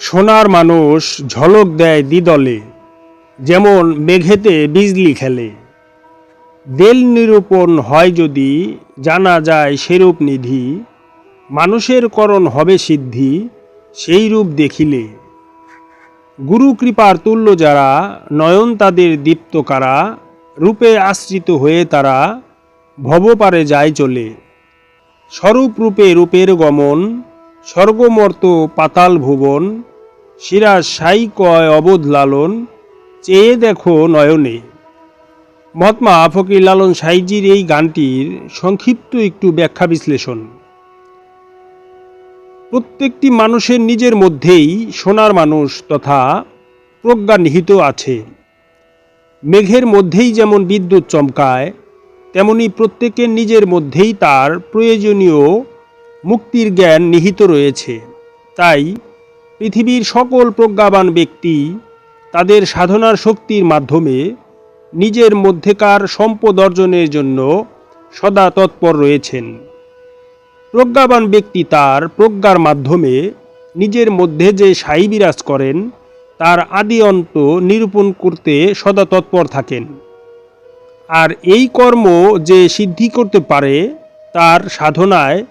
সোনার মানুষ ঝলক দেয় দ্বিদলে, যেমন মেঘেতে বিজলি খেলে। দেল নিরূপণ হয় যদি, জানা যায় সেরূপ নিধি। মানুষের করণ হবে সিদ্ধি, সেই রূপ দেখিলে। গুরু কৃপার তুল্য যারা, নয়ন তাদের দীপ্ত কারা। রূপে আশ্রিত হয়ে তারা ভবপারে যায় চলে। স্বরূপ রূপে রূপের গমন, স্বর্গমর্ত পাতাল ভুবন। শিরাজ সাই কয় অবোধ লালন, চেয়ে দেখো নয়নে। মহাত্মা ফকির লালন সাইজির এই গানটির সংক্ষিপ্ত একটু ব্যাখ্যা বিশ্লেষণ। প্রত্যেকটি মানুষের নিজের মধ্যেই সোনার মানুষ তথা প্রজ্ঞা নিহিত আছে। মেঘের মধ্যেই যেমন বিদ্যুৎ চমকায়, তেমনি প্রত্যেকের নিজের মধ্যেই তার প্রয়োজনীয় মুক্তির জ্ঞান নিহিত রয়েছে। তাই পৃথিবীর সকল প্রজ্ঞাবান ব্যক্তি তাদের সাধনার শক্তির মাধ্যমে নিজের মধ্যেকার সম্পদ অর্জনের জন্য সদা তৎপর রয়েছেন। প্রজ্ঞাবান ব্যক্তি তার প্রজ্ঞার মাধ্যমে নিজের মধ্যে যে সাই বিরাজ করেন, তার আদি অন্ত নিরূপণ করতে সদা তৎপর থাকেন। আর এই কর্ম যে সিদ্ধি করতে পারে, তার সাধনায়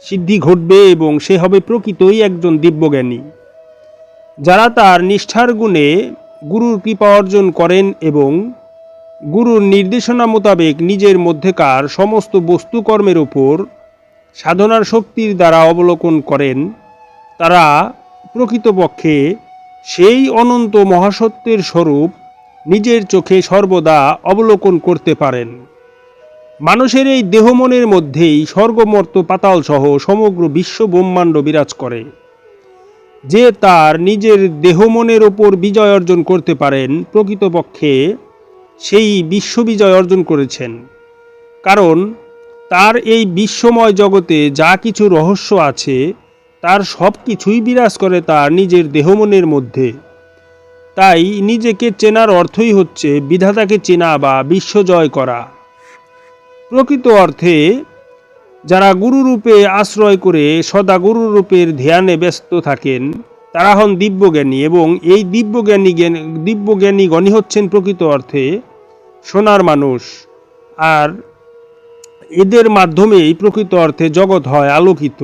সিদ্ধি ঘটবে এবং সে হবে প্রকৃতই একজন দিব্যজ্ঞানী। যারা তার নিষ্ঠার গুণে গুরুর কৃপা অর্জন করেন এবং গুরুর নির্দেশনা মোতাবেক নিজের মধ্যেকার সমস্ত বস্তুকর্মের উপর সাধনার শক্তির দ্বারা অবলোকন করেন, তারা প্রকৃতপক্ষে সেই অনন্ত মহাসত্যের স্বরূপ নিজের চোখে সর্বদা অবলোকন করতে পারেন। মানুষের এই দেহমনের মধ্যেই স্বর্গমর্ত পাতালসহ সমগ্র বিশ্ব ব্রহ্মাণ্ড বিরাজ করে। যে তার নিজের দেহমনের ওপর বিজয় অর্জন করতে পারেন প্রকৃতপক্ষে সেই বিশ্ববিজয় অর্জন করেছেন। কারণ তার এই বিশ্বময় জগতে যা কিছু রহস্য আছে, তার সব কিছুই বিরাজ করে তার নিজের দেহমনের মধ্যে। তাই নিজেকে চেনার অর্থই হচ্ছে বিধাতাকে চেনা বা বিশ্বজয় করা। প্রকৃত অর্থে যারা গুরুরূপে আশ্রয় করে সদা গুরুরূপের ধ্যানে ব্যস্ত থাকেন, তারা হন দিব্যজ্ঞানী এবং এই দিব্যজ্ঞানী দিব্যজ্ঞানী গণি হচ্ছেন প্রকৃত অর্থে সোনার মানুষ। আর এদের মাধ্যমেই প্রকৃত অর্থে জগৎ হয় আলোকিত।